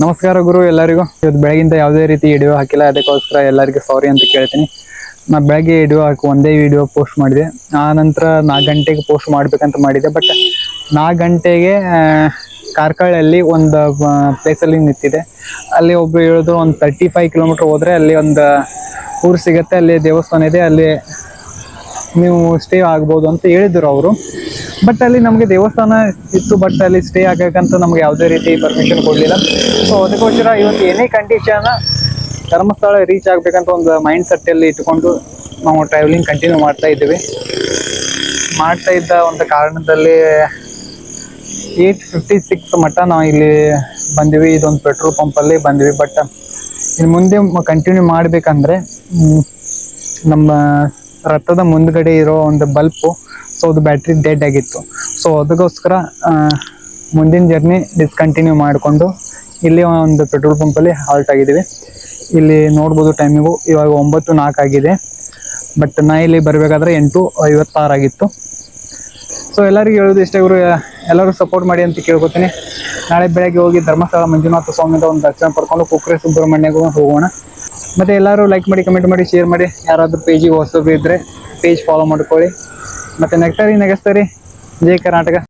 ನಮಸ್ಕಾರ ಗುರು, ಎಲ್ಲರಿಗೂ. ಇವತ್ತು ಬೆಳಗಿಂದ ಯಾವುದೇ ರೀತಿ ವಿಡಿಯೋ ಹಾಕಿಲ್ಲ, ಅದಕ್ಕೋಸ್ಕರ ಎಲ್ಲರಿಗೂ ಸಾರಿ ಅಂತ ಕೇಳ್ತೀನಿ. ನಾ ಬೆಳಗ್ಗೆ ವಿಡಿಯೋ ಹಾಕಿ ಒಂದೇ ವಿಡಿಯೋ ಪೋಸ್ಟ್ ಮಾಡಿದೆ. ಆ ನಂತರ ನಾಲ್ಕು ಗಂಟೆಗೆ ಪೋಸ್ಟ್ ಮಾಡಬೇಕಂತ ಮಾಡಿದೆ ಬಟ್ ನಾಲ್ಕು ಗಂಟೆಗೆ ಕಾರ್ಕಳಲ್ಲಿ ಒಂದು ಪ್ಲೇಸಲ್ಲಿ ನಿಂತಿದೆ ಅಲ್ಲಿ ಒಬ್ಬರು ಹೇಳಿದ್ರು ಒಂದು ತರ್ಟಿ ಫೈವ್ ಕಿಲೋಮೀಟ್ರ್ ಹೋದರೆ ಅಲ್ಲಿ ಒಂದು ಊರು ಸಿಗುತ್ತೆ, ಅಲ್ಲಿ ದೇವಸ್ಥಾನ ಇದೆ, ಅಲ್ಲಿ ನೀವು ಸ್ಟೇ ಆಗ್ಬೋದು ಅಂತ ಹೇಳಿದ್ರು ಅವರು. ಬಟ್ ಅಲ್ಲಿ ನಮಗೆ ದೇವಸ್ಥಾನ ಇತ್ತು ಬಟ್ ಅಲ್ಲಿ ಸ್ಟೇ ಆಗಬೇಕಂತ ನಮ್ಗೆ ಯಾವುದೇ ರೀತಿ ಪರ್ಮಿಷನ್ ಕೊಡಲಿಲ್ಲ. ಸೊ ಅದಕ್ಕೋಸ್ಕರ ಇವತ್ತು ಏನೇ ಕಂಡೀಷನ್ ಧರ್ಮಸ್ಥಳ ರೀಚ್ ಆಗಬೇಕಂತ ಒಂದು ಮೈಂಡ್ ಸೆಟ್ಟಲ್ಲಿ ಇಟ್ಕೊಂಡು ನಾವು ಟ್ರಾವೆಲಿಂಗ್ ಕಂಟಿನ್ಯೂ ಮಾಡ್ತಾ ಇದ್ದೀವಿ. ಮಾಡ್ತಾ ಇದ್ದ ಒಂದು ಕಾರಣದಲ್ಲಿ ಏಯ್ಟ್ ಫಿಫ್ಟಿ ಸಿಕ್ಸ್ ಮಟ್ಟ ನಾವು ಇಲ್ಲಿ ಬಂದ್ವಿ. ಇದೊಂದು ಪೆಟ್ರೋಲ್ ಪಂಪಲ್ಲಿ ಬಂದ್ವಿ. ಬಟ್ ಇನ್ನು ಮುಂದೆ ಕಂಟಿನ್ಯೂ ಮಾಡಬೇಕಂದ್ರೆ ನಮ್ಮ ರಥದ ಮುಂದ್ಗಡೆ ಇರೋ ಒಂದು ಬಲ್ಪು ಸೊ ಅದು ಬ್ಯಾಟ್ರಿ ಡೆಡ್ ಆಗಿತ್ತು. ಸೊ ಅದಕ್ಕೋಸ್ಕರ ಮುಂದಿನ ಜರ್ನಿ ಡಿಸ್ಕಂಟಿನ್ಯೂ ಮಾಡಿಕೊಂಡು, ಇಲ್ಲಿ ಒಂದು ಪೆಟ್ರೋಲ್ ಪಂಪಲ್ಲಿ ಹಾಲ್ಟ್ ಆಗಿದ್ದೀವಿ. ಇಲ್ಲಿ ನೋಡ್ಬೋದು ಟೈಮಿಗು ಇವಾಗ ಒಂಬತ್ತು ನಾಲ್ಕು ಆಗಿದೆ. ಬಟ್ ನಾ ಇಲ್ಲಿ ಬರಬೇಕಾದ್ರೆ ಎಂಟು ಐವತ್ತಾರು ಆಗಿತ್ತು. ಸೊ ಎಲ್ಲರಿಗೂ ಹೇಳೋದು ಇಷ್ಟೇ ಇವರು ಎಲ್ಲರೂ ಸಪೋರ್ಟ್ ಮಾಡಿ ಅಂತ ಕೇಳ್ಕೊತೀನಿ. ನಾಳೆ ಬೆಳಗ್ಗೆ ಹೋಗಿ ಧರ್ಮಸ್ಥಳ ಮಂಜುನಾಥ ಸ್ವಾಮಿದ ಒಂದು ದರ್ಶನ ಪಡ್ಕೊಂಡು ಕುಕ್ರೆ ಸುಬ್ರಹ್ಮಣ್ಯಗೂ ಹೋಗೋಣ. ಮತ್ತೆ ಎಲ್ಲರೂ ಲೈಕ್ ಮಾಡಿ ಕಮೆಂಟ್ ಮಾಡಿ ಶೇರ್ ಮಾಡಿ. ಯಾರಾದರೂ ಪೇಜಿಗೆ ಹೊಸಬ್ರು ಇದ್ರೆ ಪೇಜ್ ಫಾಲೋ ಮಾಡ್ಕೊಳ್ಳಿ. ಮತ್ತೆ ನೆಕ್ಸ್ಟ್ ನೆಗೆಸ್ತಾರಿ ಜೈ ಕರ್ನಾಟಕ.